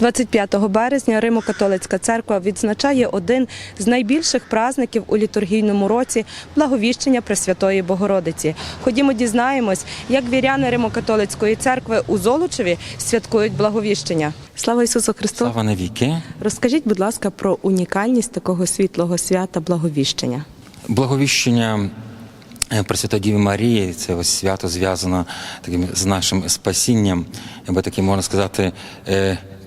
25 березня Римо-католицька церква відзначає один з найбільших праздників у літургійному році благовіщення Пресвятої Богородиці. Ходімо дізнаємось, як віряни Римо-католицької церкви у Золочеві святкують благовіщення. Слава Ісусу Христу! Слава навіки. Розкажіть, будь ласка, про унікальність такого світлого свята благовіщення. Благовіщення е, Пресвятої Діви Марії, це ось свято зв'язано таким з нашим спасінням, або таким можна сказати.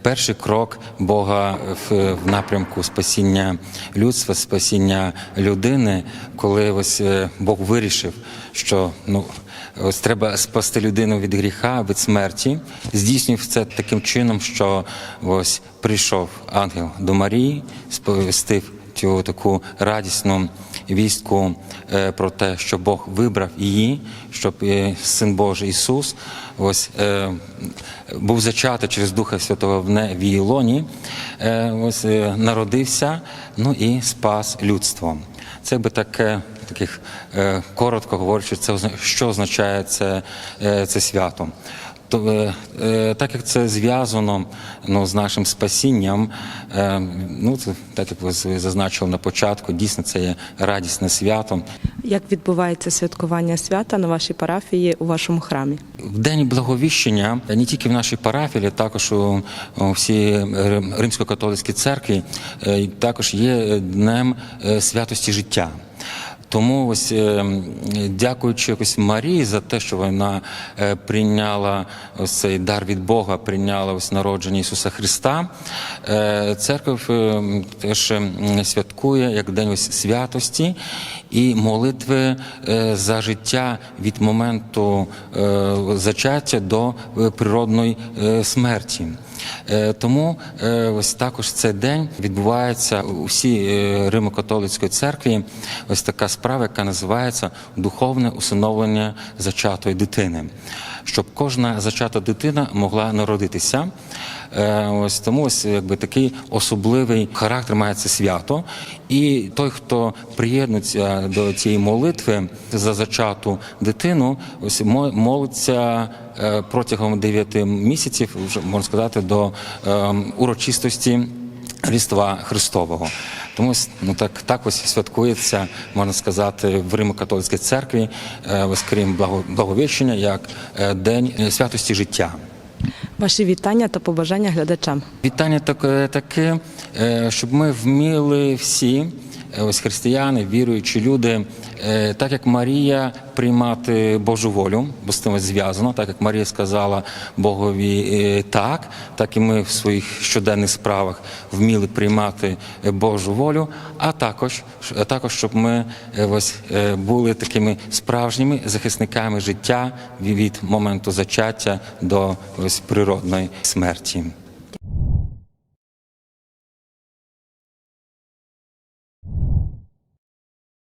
Перший крок Бога в, в напрямку спасіння людства, спасіння людини, коли ось е, Бог вирішив, що ну ось треба спасти людину від гріха, від смерті, здійснив це таким чином, що ось прийшов ангел до Марії, сповістив цю таку радісну вістку е, про те, що Бог вибрав її, щоб е, син Божий Ісус ось е, був зачатий через Духа Святого в не лоні, е, ось народився, ну і спас людство. Це би таке. Таких коротко говорячи, це що означає це, це свято. То, е, е, так як це зв'язано ну, з нашим спасінням, е, ну це так як ви зазначили на початку, дійсно це є радісне свято. Як відбувається святкування свята на вашій парафії у вашому храмі? В день благовіщення не тільки в нашій парафії, також у, у всій римсько-католицькій церкві, е, також є днем е, святості життя. Тому ось е, дякуючи ось Марії за те, що вона е, прийняла ось цей дар від Бога, прийняла ось народження Ісуса Христа. е, Церква теж святкує як день ось святості і молитви за життя від моменту зачаття до природної смерті. Е, Тому е, ось також цей день відбувається у всій е, Римо-католицької церкві ось така справа, яка називається духовне усиновлення зачатої дитини, щоб кожна зачата дитина могла народитися. Ось тому ось якби такий особливий характер має це свято. І той, хто приєднується до цієї молитви за зачату дитину, ось мо- молиться протягом 9 місяців, вже можна сказати, до урочистості Різдва Христового. Тому ну так, так ось святкується, можна сказати, в Римо-католицькій церкві, е, ось крім благовіщення, як е, день е, святості життя. Ваші вітання та побажання глядачам. Вітання таке, таке, щоб ми вміли всі, ось християни, віруючі люди, е, так як Марія приймати Божу волю, бо з тим зв'язано, так як Марія сказала Богові е, так, так і ми в своїх щоденних справах вміли приймати е, Божу волю, а також, також щоб ми е, ось е, були такими справжніми захисниками життя від моменту зачаття до ось природної смерті.